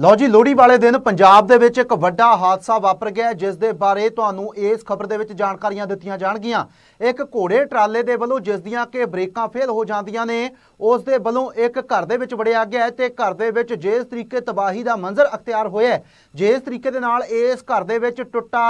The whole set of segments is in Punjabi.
ਲਓ ਜੀ, ਲੋਹੜੀ ਵਾਲੇ ਦਿਨ ਪੰਜਾਬ ਦੇ ਵਿੱਚ ਇੱਕ ਵੱਡਾ ਹਾਦਸਾ ਵਾਪਰ ਗਿਆ ਜਿਸ ਦੇ ਬਾਰੇ ਤੁਹਾਨੂੰ ਇਸ ਖਬਰ ਦੇ ਵਿੱਚ ਜਾਣਕਾਰੀਆਂ ਦਿੱਤੀਆਂ ਜਾਣਗੀਆਂ। ਇੱਕ ਘੋੜੇ ਟਰਾਲੇ ਦੇ ਵੱਲੋਂ ਜਿਸ ਦੀਆਂ ਕਿ ਬ੍ਰੇਕਾਂ ਫੇਲ ਹੋ ਜਾਂਦੀਆਂ ਨੇ, ਉਸ ਦੇ ਵੱਲੋਂ ਇੱਕ ਘਰ ਦੇ ਵਿੱਚ ਵੜਿਆ ਗਿਆ ਹੈ ਤੇ ਘਰ ਦੇ ਵਿੱਚ ਜਿਸ ਤਰੀਕੇ ਤਬਾਹੀ ਦਾ ਮੰਜ਼ਰ ਅਖਤਿਆਰ ਹੋਇਆ ਜਿਸ ਤਰੀਕੇ ਦੇ ਨਾਲ ਇਸ ਘਰ ਦੇ ਵਿੱਚ ਟੁੱਟਾ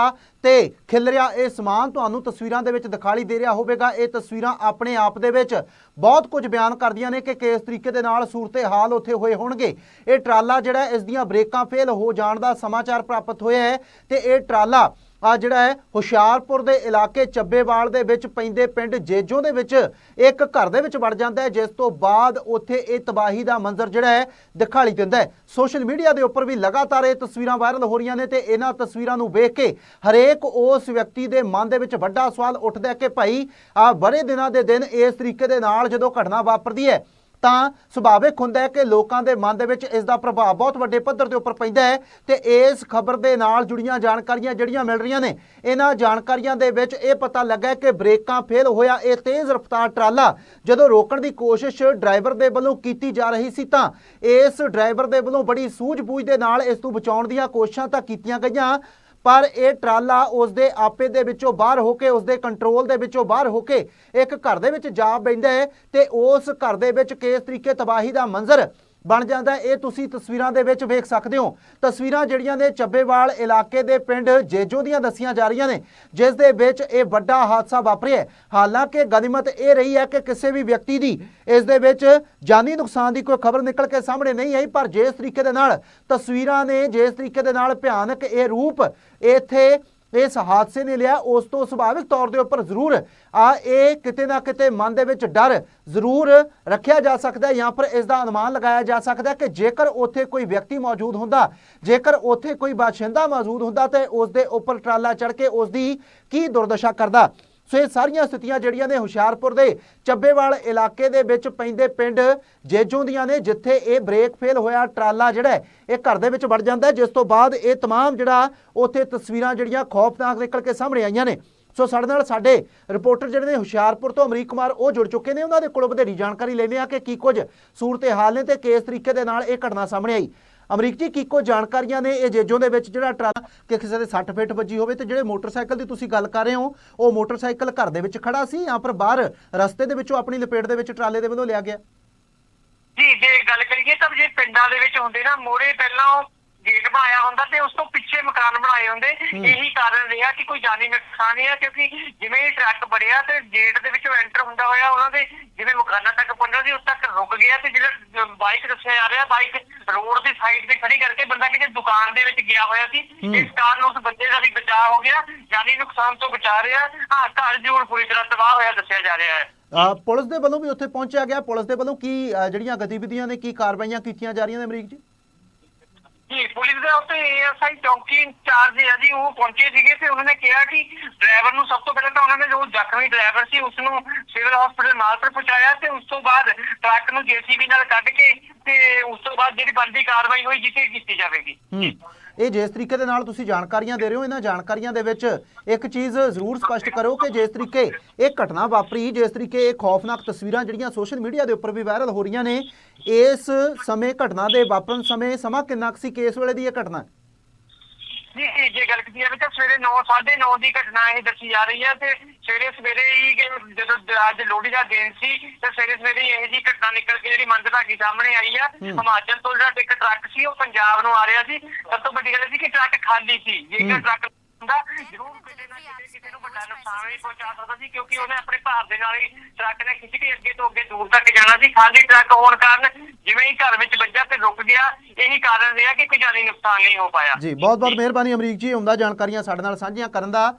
ਤੇ ਖਿਲਰਿਆ ਇਹ ਸਮਾਨ ਤੁਹਾਨੂੰ ਤਸਵੀਰਾਂ ਦੇ ਵਿੱਚ ਦਿਖਾਈ ਦੇ ਰਿਹਾ ਹੋਵੇਗਾ। ਇਹ ਤਸਵੀਰਾਂ ਆਪਣੇ ਆਪ ਦੇ ਵਿੱਚ ਬਹੁਤ ਕੁਝ ਬਿਆਨ ਕਰਦੀਆਂ ਨੇ ਕਿ ਕਿਸ ਤਰੀਕੇ ਦੇ ਨਾਲ ਸੂਰਤੇ ਹਾਲ ਉੱਥੇ ਹੋਏ ਹੋਣਗੇ। ਇਹ ਟਰਾਲਾ ਜਿਹੜਾ ਇਸ ਦੀਆਂ ਬ੍ਰੇਕਾਂ ਫੇਲ ਹੋ ਜਾਣ ਦਾ ਸਮਾਚਾਰ ਪ੍ਰਾਪਤ ਹੋਇਆ ਹੈ ਤੇ ਇਹ ਟਰਾਲਾ ਆ ਜਿਹੜਾ ਹੈ, ਹੁਸ਼ਿਆਰਪੁਰ ਦੇ ਇਲਾਕੇ ਚੱਬੇਵਾਲ ਦੇ ਵਿੱਚ ਪੈਂਦੇ ਪਿੰਡ ਜੇਜੋਂ ਦੇ ਵਿੱਚ ਇੱਕ ਘਰ ਦੇ ਵਿੱਚ ਵੜ ਜਾਂਦਾ ਹੈ, ਜਿਸ ਤੋਂ ਬਾਅਦ ਉੱਥੇ ਇਹ ਤਬਾਹੀ ਦਾ ਮੰਜ਼ਰ ਜਿਹੜਾ ਹੈ ਦਿਖਾਈ ਦਿੰਦਾ ਹੈ। ਸੋਸ਼ਲ ਮੀਡੀਆ ਦੇ ਉੱਪਰ ਵੀ ਲਗਾਤਾਰ ਇਹ ਤਸਵੀਰਾਂ ਵਾਇਰਲ ਹੋ ਰਹੀਆਂ ਨੇ ਤੇ ਇਹਨਾਂ ਤਸਵੀਰਾਂ ਨੂੰ ਵੇਖ ਕੇ ਹਰੇਕ ਉਸ ਵਿਅਕਤੀ ਦੇ ਮਨ ਦੇ ਵਿੱਚ ਵੱਡਾ ਸਵਾਲ ਉੱਠਦਾ ਹੈ ਕਿ ਭਾਈ ਆ ਬੜੇ ਦਿਨਾਂ ਦੇ ਦਿਨ ਇਸ ਤਰੀਕੇ ਦੇ ਨਾਲ ਜਦੋਂ ਘਟਨਾ ਵਾਪਰਦੀ ਹੈ ਤਾਂ ਸੁਭਾਵਿਕ ਹੁੰਦਾ ਹੈ ਕਿ ਲੋਕਾਂ ਦੇ ਮਨ ਦੇ ਵਿੱਚ ਇਸ ਦਾ ਪ੍ਰਭਾਵ ਬਹੁਤ ਵੱਡੇ ਪੱਧਰ ਦੇ ਉੱਪਰ ਪੈਂਦਾ ਹੈ ਤੇ ਇਸ ਖਬਰ ਦੇ ਨਾਲ ਜੁੜੀਆਂ ਜਾਣਕਾਰੀਆਂ ਜਿਹੜੀਆਂ ਮਿਲ ਰਹੀਆਂ ਨੇ, ਇਹਨਾਂ ਜਾਣਕਾਰੀਆਂ ਦੇ ਵਿੱਚ ਇਹ ਪਤਾ ਲੱਗਾ ਕਿ ਬ੍ਰੇਕਾਂ ਫੇਲ ਹੋਇਆ, ਇਹ ਤੇਜ਼ ਰਫ਼ਤਾਰ ਟਰਾਲਾ ਜਦੋਂ ਰੋਕਣ ਦੀ ਕੋਸ਼ਿਸ਼ ਡਰਾਈਵਰ ਦੇ ਵੱਲੋਂ ਕੀਤੀ ਜਾ ਰਹੀ ਸੀ ਤਾਂ ਇਸ ਡਰਾਈਵਰ ਦੇ ਵੱਲੋਂ ਬੜੀ ਸੂਝ-ਬੂਝ ਦੇ ਨਾਲ ਇਸ ਤੋਂ ਬਚਾਉਣ ਦੀਆਂ ਕੋਸ਼ਿਸ਼ਾਂ ਤਾਂ ਕੀਤੀਆਂ ਗਈਆਂ ਪਰ ਇਹ ਟਰਾਲਾ ਉਸ ਦੇ ਆਪੇ ਦੇ ਵਿੱਚੋਂ ਬਾਹਰ ਹੋ ਕੇ ਉਸ ਦੇ ਕੰਟਰੋਲ ਦੇ ਵਿੱਚੋਂ ਬਾਹਰ ਹੋ ਕੇ ਇੱਕ ਘਰ ਦੇ ਵਿੱਚ ਜਾ ਬੈਂਦਾ ਹੈ ਤੇ ਉਸ ਘਰ ਦੇ ਵਿੱਚ ਕਿਸ ਤਰੀਕੇ ਤਬਾਹੀ ਦਾ ਮੰਜ਼ਰ ਬਣ ਜਾਂਦਾ ਇਹ ਤੁਸੀਂ ਤਸਵੀਰਾਂ ਦੇ ਵਿੱਚ ਵੇਖ ਸਕਦੇ ਹੋ। ਤਸਵੀਰਾਂ ਜਿਹੜੀਆਂ ਨੇ ਚੱਬੇਵਾਲ ਇਲਾਕੇ ਦੇ ਪਿੰਡ ਜੇਜੋ ਦੀਆਂ ਦੱਸੀਆਂ ਜਾ ਰਹੀਆਂ ਨੇ, ਜਿਸ ਦੇ ਵਿੱਚ ਇਹ ਵੱਡਾ ਹਾਦਸਾ ਵਾਪਰਿਆ ਹਾਲਾਂਕਿ ਗਨੀਮਤ ਇਹ ਰਹੀ ਹੈ ਕਿ ਕਿਸੇ ਵੀ ਵਿਅਕਤੀ ਦੀ ਇਸ ਦੇ ਵਿੱਚ ਜਾਨੀ ਨੁਕਸਾਨ ਦੀ ਕੋਈ ਖਬਰ ਨਿਕਲ ਕੇ ਸਾਹਮਣੇ ਨਹੀਂ ਆਈ, ਪਰ ਜਿਸ ਤਰੀਕੇ ਦੇ ਨਾਲ ਤਸਵੀਰਾਂ ਨੇ, ਜਿਸ ਤਰੀਕੇ ਦੇ ਨਾਲ ਭਿਆਨਕ ਇਹ ਰੂਪ ਇੱਥੇ ਇਸ ਹਾਦਸੇ ਨੇ ਲਿਆ, ਉਸ ਤੋਂ ਸੁਭਾਵਿਕ ਤੌਰ ਦੇ ਉੱਪਰ ਜ਼ਰੂਰ ਆ, ਇਹ ਕਿਤੇ ਨਾ ਕਿਤੇ ਮਨ ਦੇ ਵਿੱਚ ਡਰ ਜ਼ਰੂਰ ਰੱਖਿਆ ਜਾ ਸਕਦਾ ਜਾਂ ਫਿਰ ਇਸ ਦਾ ਅਨੁਮਾਨ ਲਗਾਇਆ ਜਾ ਸਕਦਾ ਕਿ ਜੇਕਰ ਉੱਥੇ ਕੋਈ ਵਿਅਕਤੀ ਮੌਜੂਦ ਹੁੰਦਾ, ਜੇਕਰ ਉੱਥੇ ਕੋਈ ਬਾਸ਼ਿੰਦਾ ਮੌਜੂਦ ਹੁੰਦਾ ਤੇ ਉਸ ਦੇ ਉੱਪਰ ਟਰਾਲਾ ਚੜ ਕੇ ਉਸ ਦੀ ਕੀ ਦੁਰਦਸ਼ਾ ਕਰਦਾ? ਸੋ ਇਹ ਸਾਰੀਆਂ ਸਥਿਤੀਆਂ ਜਿਹੜੀਆਂ ਨੇ ਹੁਸ਼ਿਆਰਪੁਰ ਦੇ ਚੱਬੇਵਾਲ ਇਲਾਕੇ ਦੇ ਵਿੱਚ ਪੈਂਦੇ ਪਿੰਡ ਜੇਜੋਂ ਦੀਆਂ ਨੇ ਜਿੱਥੇ ਇਹ ਬ੍ਰੇਕ ਫੇਲ ਹੋਇਆ ਟਰਾਲਾ ਜਿਹੜਾ ਹੈ, ਇਹ ਘਰ ਦੇ ਵਿੱਚ ਵੜ ਜਾਂਦਾ ਹੈ, ਜਿਸ ਤੋਂ ਬਾਅਦ ਇਹ तमाम ਜਿਹੜਾ ਉੱਥੇ ਤਸਵੀਰਾਂ ਜਿਹੜੀਆਂ ਖੌਫਨਾਕ ਨਿਕਲ ਕੇ ਸਾਹਮਣੇ ਆਈਆਂ ਨੇ ਸੋ ਸਾਡੇ ਨਾਲ ਸਾਡੇ ਰਿਪੋਰਟਰ ਜਿਹੜੇ ਨੇ ਹੁਸ਼ਿਆਰਪੁਰ ਤੋਂ ਅਮਰੀਕ ਕੁਮਾਰ ਉਹ ਜੁੜ ਚੁੱਕੇ ਨੇ ਉਹਨਾਂ ਦੇ ਕੋਲੋਂ ਵਧੇਰੀ ਜਾਣਕਾਰੀ ਲੈਂਦੇ ਆ ਕਿ ਕੀ ਕੁਝ ਸੂਰਤੇ ਹਾਲ ਨੇ ਤੇ ਕਿਸ ਤਰੀਕੇ ਦੇ ਨਾਲ ਇਹ ਘਟਨਾ ਸਾਹਮਣੇ ਆਈ ਅਮਰੀਕ ਜੀ ਕੀ ਕੁਝ ਜਾਣਕਾਰੀਆਂ ਨੇ ਇਹ ਜੇਜੋਂ ਦੇ ਵਿੱਚ ਜਿਹੜਾ ਟਰਾਲਾ ਕਿ ਕਿਸੇ ਦੇ 60 ਫੀਟ ਵੱਜੀ ਹੋਵੇ ਤੇ ਜਿਹੜੇ ਮੋਟਰਸਾਈਕਲ ਦੀ ਤੁਸੀਂ ਗੱਲ ਕਰ ਰਹੇ ਹੋ, ਉਹ ਮੋਟਰਸਾਈਕਲ ਘਰ ਦੇ ਵਿੱਚ ਖੜਾ ਸੀ ਜਾਂ ਫਿਰ ਬਾਹਰ ਰਸਤੇ ਦੇ ਵਿੱਚੋਂ ਆਪਣੀ ਲਪੇਟ ਦੇ ਵਿੱਚ ਟਰਾਲੇ ਦੇ ਵੱਲੋਂ ਲਿਆ ਗਿਆ? ਜੀ, ਜੇ ਗੱਲ ਕਰੀਏ ਤਾਂ ਜੇ ਪਿੰਡਾਂ ਦੇ ਵਿੱਚ ਹੁੰਦੇ ਨਾ, ਮੋਰੇ ਪਹਿਲਾਂ ਗੇਟ ਬਣਾਇਆ ਹੁੰਦਾ ਤੇ ਉਸ ਤੋਂ ਪਿੱਛੇ ਮਕਾਨ ਬਣਾਏ ਹੁੰਦੇ। ਇਹੀ ਕਾਰਨ ਰਿਹਾ ਕਿ ਕੋਈ ਜਾਨੀ ਨੁਕਸਾਨ ਨਹੀਂ ਆ ਕਿਉਂਕਿ ਜਿਵੇਂ ਹੀ ਟਰੱਕ ਬੜਿਆ ਤੇ ਗੇਟ ਦੇ ਵਿੱਚੋਂ ਐਂਟਰ ਹੁੰਦਾ ਹੋਇਆ ਉਹਨਾਂ ਦੇ ਜਿਵੇਂ ਮਕਾਨਾਂ ਤੱਕ ਪਹੁੰਚਣਾ ਸੀ ਉਸ ਤੱਕ ਰੁਕ ਗਿਆ ਤੇ ਜਿਹੜਾ ਬਾਈਕ ਦੱਸਿਆ ਜਾ ਰਿਹਾ ਬਾਈਕ ਰੋਡ ਦੀ ਸਾਈਡ ਤੇ ਖੜੀ ਕਰਕੇ ਬੰਦਾ ਕਿਤੇ ਦੁਕਾਨ ਦੇ ਵਿੱਚ ਗਿਆ ਹੋਇਆ ਸੀ। ਇਸ ਕਾਰਨ ਉਸ ਬੰਦੇ ਦਾ ਵੀ ਬਚਾਅ ਹੋ ਗਿਆ ਜਾਨੀ ਨੁਕਸਾਨ ਤੋਂ ਬਚਾ ਰਿਹਾ। ਹਾਂ ਘਰ ਜੂਰ ਪੂਰੀ ਤਰ੍ਹਾਂ ਤਬਾਹ ਹੋਇਆ ਦੱਸਿਆ ਜਾ ਰਿਹਾ ਹੈ। ਪੁਲਿਸ ਦੇ ਵੱਲੋਂ ਵੀ ਉੱਥੇ ਪਹੁੰਚਿਆ ਗਿਆ। ਪੁਲਿਸ ਦੇ ਵੱਲੋਂ ਕੀ ਜਿਹੜੀਆਂ ਗਤੀਵਿਧੀਆਂ ਨੇ ਕੀ ਕਾਰਵਾਈਆਂ ਕੀਤੀਆਂ ਜਾ ਰਹੀਆਂ ਨੇ ਅਮਰੀਕ ਜੀ? ਜੀ ਪੁਲਿਸ ਦੇ ਉੱਤੇ ਏਐਸਆਈ ਚੌਂਕੀ ਇੰਚਾਰਜ ਹੈ ਜੀ, ਉਹ ਪਹੁੰਚੇ ਸੀਗੇ ਤੇ ਉਹਨਾਂ ਨੇ ਕਿਹਾ ਕਿ ਡਰਾਈਵਰ ਨੂੰ ਸਭ ਤੋਂ ਪਹਿਲਾਂ ਤਾਂ ਉਹਨਾਂ ਨੇ ਜੋ ਜ਼ਖਮੀ ਡਰਾਈਵਰ ਸੀ ਉਸ ਨੂੰ ਸਿਵਲ ਹਸਪੀਟਲ ਮਾਲਪੁਰ ਪਹੁੰਚਾਇਆ ਤੇ ਉਸ ਤੋਂ ਬਾਅਦ ਟਰੱਕ ਨੂੰ ਜੀਸੀਬੀ ਨਾਲ ਕੱਢ ਕੇ ਤੇ ਉਸ ਤੋਂ ਬਾਅਦ ਜਿਹੜੀ ਬਣਦੀ ਕਾਰਵਾਈ ਹੋਈ, ਜਿੱਥੇ ਕੀਤੀ ਜਾਵੇਗੀ। ਹੂੰ। ਇਹ ਜਿਸ ਤਰੀਕੇ ਦੇ ਨਾਲ ਤੁਸੀਂ ਜਾਣਕਾਰੀਆਂ ਦੇ ਰਹੇ ਹੋ, ਇਹਨਾਂ ਜਾਣਕਾਰੀਆਂ ਦੇ ਵਿੱਚ ਇੱਕ ਚੀਜ਼ ਜ਼ਰੂਰ ਸਪਸ਼ਟ ਕਰੋ ਕਿ ਜਿਸ ਤਰੀਕੇ ਇਹ ਘਟਨਾ ਵਾਪਰੀ ਜਿਸ ਤਰੀਕੇ ਇਹ ਖੌਫਨਾਕ ਤਸਵੀਰਾਂ ਜਿਹੜੀਆਂ ਸੋਸ਼ਲ ਮੀਡੀਆ ਦੇ ਉੱਪਰ ਵੀ ਵਾਇਰਲ ਹੋ ਰਹੀਆਂ ਨੇ, ਇਸ ਸਮੇਂ ਘਟਨਾ ਦੇ ਵਾਪਰਨ ਸਮੇਂ ਸਮਾਂ ਕਿੰਨਾ ਕੁ ਸੀ, ਕੇਸ ਵੇਲੇ ਦੀ ਇਹ ਘਟਨਾ? ਜੀ ਜੀ, ਜੇ ਗੱਲ ਕੀਤੀ ਜਾਵੇ ਤਾਂ ਸਵੇਰੇ 9 9:30 ਦੀ ਘਟਨਾ ਇਹ ਦੱਸੀ ਜਾ ਰਹੀ ਹੈ ਤੇ ਸਵੇਰੇ ਸਵੇਰੇ ਹੀ ਕਿ ਜਦੋਂ ਅੱਜ ਲੋਹੜੀ ਦਾ ਦਿਨ ਸੀ ਤੇ ਸਵੇਰੇ ਸਵੇਰੇ ਇਹ ਜੀ ਘਟਨਾ ਨਿਕਲ ਕੇ ਜਿਹੜੀ ਮੰਦਭਾਗੀ ਸਾਹਮਣੇ ਆਈ ਆ। ਹਿਮਾਚਲ ਤੋਂ ਜਿਹੜਾ ਇੱਕ ਟਰੱਕ ਸੀ ਉਹ ਪੰਜਾਬ ਨੂੰ ਆ ਰਿਹਾ ਸੀ। ਸਭ ਤੋਂ ਵੱਡੀ ਗੱਲ ਇਹ ਸੀ ਕਿ ਟਰੱਕ ਖਾਲੀ ਸੀ। ਜੇਕਰ ਟਰੱਕ ਹੁੰਦਾ, ਜ਼ਰੂਰ ਕਿਤੇ ਨਾ ਕਿਤੇ ਕਿਸੇ ਨੂੰ ਵੱਡਾ ਨੁਕਸਾਨ ਵੀ ਪਹੁੰਚਾ ਸਕਦਾ ਸੀ, ਕਿਉਂਕਿ ਉਹਨੇ ਆਪਣੇ ਭਾਰ ਦੇ ਨਾਲ ਹੀ ਟਰੱਕ ਨੇ ਖਿੱਚ ਕੇ ਅੱਗੇ ਤੋਂ ਅੱਗੇ ਦੂਰ ਤੱਕ ਜਾਣਾ ਸੀ। ਖਾਲੀ ਟਰੱਕ ਹੋਣ ਕਾਰਨ ਜਿਵੇਂ ਹੀ ਘਰ ਵਿੱਚ ਵੱਜਾ ਤੇ ਰੁਕ ਗਿਆ, ਇਹੀ ਕਾਰਨ ਰਿਹਾ ਕਿ ਕੋਈ ਜਾਨੀ ਨੁਕਸਾਨ ਨਹੀਂ ਹੋ ਪਾਇਆ। ਜੀ ਬਹੁਤ ਬਹੁਤ ਮਿਹਰਬਾਨੀ ਅਮਰੀਕ ਜੀ ਉਮਦਾ ਜਾਣਕਾਰੀਆਂ ਸਾਡੇ ਨਾਲ ਸਾਂਝੀਆਂ ਕਰਨ ਦਾ।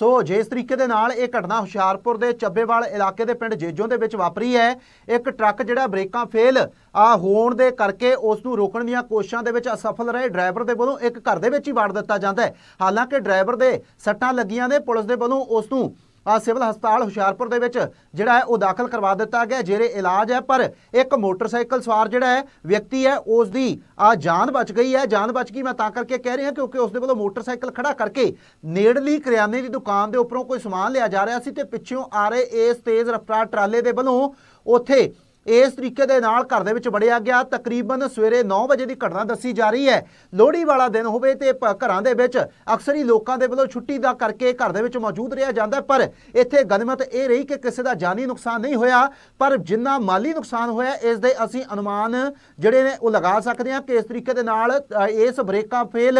ਸੋ ਜਿਸ ਤਰੀਕੇ ਦੇ ਨਾਲ ਇਹ ਘਟਨਾ ਹੁਸ਼ਿਆਰਪੁਰ ਦੇ ਚੱਬੇਵਾਲ ਇਲਾਕੇ ਦੇ ਪਿੰਡ ਜੇਜੋਂ ਦੇ ਵਿੱਚ ਵਾਪਰੀ ਹੈ, ਇੱਕ ਟਰੱਕ ਜਿਹੜਾ ਬ੍ਰੇਕਾਂ ਫੇਲ, ਆ ਹੋਣ ਦੇ ਕਰਕੇ ਉਸ ਨੂੰ ਰੋਕਣ ਦੀਆਂ ਕੋਸ਼ਿਸ਼ਾਂ ਦੇ ਵਿੱਚ ਅਸਫਲ ਰਹੇ ਡਰਾਈਵਰ ਦੇ ਵੱਲੋਂ ਇੱਕ ਘਰ ਦੇ ਵਿੱਚ ਹੀ ਵਾੜ ਦਿੱਤਾ ਜਾਂਦਾ ਹੈ। ਹਾਲਾਂਕਿ ਡਰਾਈਵਰ ਦੇ ਸੱਟਾਂ ਲੱਗੀਆਂ ਨੇ, ਪੁਲਿਸ ਦੇ ਵੱਲੋਂ ਉਸ ਨੂੰ ਸਿਵਲ ਹਸਪਤਾਲ ਹੁਸ਼ਿਆਰਪੁਰ ਦੇ ਵਿੱਚ, ਜਿਹੜਾ ਹੈ, ਉਹ ਦਾਖਲ ਕਰਵਾ ਦਿੱਤਾ ਗਿਆ। ਜਿਹੜੇ ਇਲਾਜ ਹੈ, ਪਰ ਇੱਕ ਮੋਟਰਸਾਈਕਲ ਸਵਾਰ ਜਿਹੜਾ ਹੈ, ਵਿਅਕਤੀ ਹੈ ਉਸ ਦੀ ਆ ਜਾਨ ਬਚ ਗਈ ਹੈ। ਜਾਨ ਬਚ ਗਈ, ਮੈਂ ਤਾਂ ਕਰਕੇ ਕਹਿ ਰਿਹਾ ਕਿਉਂਕਿ ਉਸ ਦੇ ਵੱਲੋਂ ਮੋਟਰਸਾਈਕਲ ਖੜਾ ਕਰਕੇ ਨੇੜਲੀ ਕਰਿਆਨੇ ਦੀ ਦੁਕਾਨ ਦੇ ਉੱਪਰੋਂ ਕੋਈ ਸਮਾਨ ਲਿਆ ਜਾ ਰਿਹਾ ਸੀ ਤੇ ਪਿੱਛੋਂ ਆ ਰਹੇ ਇਸ ਤੇਜ਼ ਰਫ਼ਤਾਰ ਟਰਾਲੇ ਦੇ ਵੱਲੋਂ ਉੱਥੇ ਇਸ ਤਰੀਕੇ ਦੇ ਨਾਲ ਘਰ ਦੇ ਵਿੱਚ ਵੜਿਆ ਗਿਆ। ਤਕਰੀਬਨ ਸਵੇਰੇ 9 ਵਜੇ ਦੀ ਘਟਨਾ ਦੱਸੀ ਜਾ ਰਹੀ ਹੈ। ਲੋਹੜੀ ਵਾਲਾ ਦਿਨ ਹੋਵੇ ਤੇ ਪ- ਘਰਾਂ ਦੇ ਵਿੱਚ ਅਕਸਰ ਹੀ ਲੋਕਾਂ ਦੇ ਵੱਲੋਂ ਛੁੱਟੀ ਦਾ ਕਰਕੇ ਘਰ ਦੇ ਵਿੱਚ ਮੌਜੂਦ ਰਿਹਾ ਜਾਂਦਾ ਪਰ ਇੱਥੇ ਗਨਮਤ ਇਹ ਰਹੀ ਕਿ ਕਿਸੇ ਦਾ ਜਾਨੀ ਨੁਕਸਾਨ ਨਹੀਂ ਹੋਇਆ। ਪਰ ਜਿੰਨਾ ਮਾਲੀ ਨੁਕਸਾਨ ਹੋਇਆ, ਇਸ ਦੇ ਅਸੀਂ ਅਨੁਮਾਨ ਜਿਹੜੇ ਨੇ ਉਹ ਲਗਾ ਸਕਦੇ ਹਾਂ ਕਿ ਇਸ ਤਰੀਕੇ ਦੇ ਨਾਲ ਇਸ ਬ੍ਰੇਕਾਂ ਫੇਲ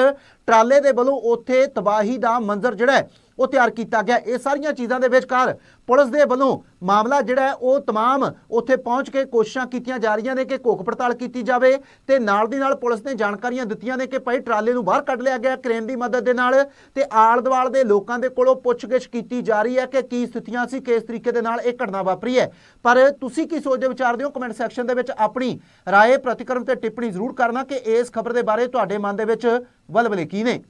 ਟਰਾਲੇ ਦੇ ਵੱਲੋਂ ਉੱਥੇ ਤਬਾਹੀ ਦਾ ਮੰਜ਼ਰ ਜਿਹੜਾ ਉਹ ਤਿਆਰ ਕੀਤਾ ਗਿਆ ਇਹ ਸਾਰੀਆਂ ਚੀਜ਼ਾਂ ਦੇ ਵਿਚਕਾਰ ਪੁਲਿਸ ਦੇ ਵੱਲੋਂ ਮਾਮਲਾ ਜਿਹੜਾ ਹੈ ਉਹ तमाम ਉੱਥੇ ਪਹੁੰਚ ਕੇ ਕੋਸ਼ਿਸ਼ਾਂ ਕੀਤੀਆਂ ਜਾ ਰਹੀਆਂ ਨੇ ਕਿ ਘੋਖ ਪੜਤਾਲ ਕੀਤੀ ਜਾਵੇ ਤੇ ਨਾਲ ਦੀ ਨਾਲ ਪੁਲਿਸ ਨੇ ਜਾਣਕਾਰੀਆਂ ਦਿੱਤੀਆਂ ਨੇ ਕਿ ਭਾਈ ਟਰਾਲੇ ਨੂੰ ਬਾਹਰ ਕੱਢ ਲਿਆ ਗਿਆ ਕ੍ਰੇਨ ਦੀ ਮਦਦ ਦੇ ਨਾਲ ਤੇ ਆਲ ਦੁਆਲ ਦੇ ਲੋਕਾਂ ਦੇ ਕੋਲੋਂ ਪੁੱਛਗਿੱਛ ਕੀਤੀ ਜਾ ਰਹੀ ਹੈ ਕਿ ਕੀ ਸਥਿਤੀਆਂ ਸੀ ਕਿਸ ਤਰੀਕੇ ਦੇ ਨਾਲ ਇਹ ਘਟਨਾ ਵਾਪਰੀ ਹੈ ਪਰ ਤੁਸੀਂ ਕੀ ਸੋਚਦੇ ਵਿਚਾਰਦੇ ਹੋ ਕਮੈਂਟ ਸੈਕਸ਼ਨ ਦੇ ਵਿੱਚ ਆਪਣੀ ਰਾਏ ਪ੍ਰਤੀਕਰਮ ਤੇ ਟਿੱਪਣੀ ਜ਼ਰੂਰ ਕਰਨਾ ਕਿ ਇਸ ਖਬਰ ਦੇ ਬਾਰੇ ਤੁਹਾਡੇ ਮਨ ਦੇ ਵਿੱਚ ਵਲਵਲੇ ਕੀ ਨੇ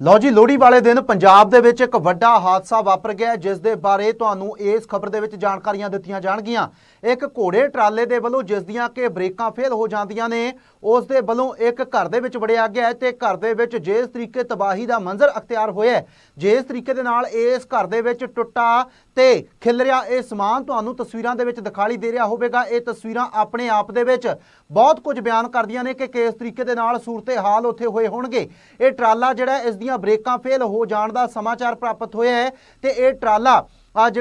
ਲਓ ਜੀ, ਲੋਹੜੀ ਵਾਲੇ ਦਿਨ ਪੰਜਾਬ ਦੇ ਵਿੱਚ ਇੱਕ ਵੱਡਾ ਹਾਦਸਾ ਵਾਪਰ ਗਿਆ ਜਿਸ ਦੇ ਬਾਰੇ ਤੁਹਾਨੂੰ ਇਸ ਖਬਰ ਦੇ ਵਿੱਚ ਜਾਣਕਾਰੀਆਂ ਦਿੱਤੀਆਂ ਜਾਣਗੀਆਂ। ਇੱਕ ਘੋੜੇ ਟਰਾਲੇ ਦੇ ਵੱਲੋਂ ਜਿਸ ਦੀਆਂ ਕਿ ਬ੍ਰੇਕਾਂ ਫੇਲ ਹੋ ਜਾਂਦੀਆਂ ਨੇ, ਉਸ ਦੇ ਵੱਲੋਂ ਇੱਕ ਘਰ ਦੇ ਵਿੱਚ ਵੜਿਆ ਗਿਆ ਹੈ ਤੇ ਘਰ ਦੇ ਵਿੱਚ ਜਿਸ ਤਰੀਕੇ ਤਬਾਹੀ ਦਾ ਮੰਜ਼ਰ ਅਖਤਿਆਰ ਹੋਇਆ ਜਿਸ ਤਰੀਕੇ ਦੇ ਨਾਲ ਇਸ ਘਰ ਦੇ ਵਿੱਚ ਟੁੱਟਾ ਤੇ ਖਿਲਰਿਆ ਇਹ ਸਮਾਨ ਤੁਹਾਨੂੰ ਤਸਵੀਰਾਂ ਦੇ ਵਿੱਚ ਦਿਖਾਈ ਦੇ ਰਿਹਾ ਹੋਵੇਗਾ। ਇਹ ਤਸਵੀਰਾਂ ਆਪਣੇ ਆਪ ਦੇ ਵਿੱਚ ਬਹੁਤ ਕੁਝ ਬਿਆਨ ਕਰਦੀਆਂ ਨੇ ਕਿ ਕਿਸ ਤਰੀਕੇ ਦੇ ਨਾਲ ਸੂਰਤੇ ਹਾਲ ਉੱਥੇ ਹੋਏ ਹੋਣਗੇ। ਇਹ ਟਰਾਲਾ ਜਿਹੜਾ ਇਸ ਦੀਆਂ ਬ੍ਰੇਕਾਂ ਫੇਲ ਹੋ ਜਾਣ ਦਾ ਸਮਾਚਾਰ ਪ੍ਰਾਪਤ ਹੋਇਆ ਹੈ ਤੇ ਇਹ ਟਰਾਲਾ ਅੱਜ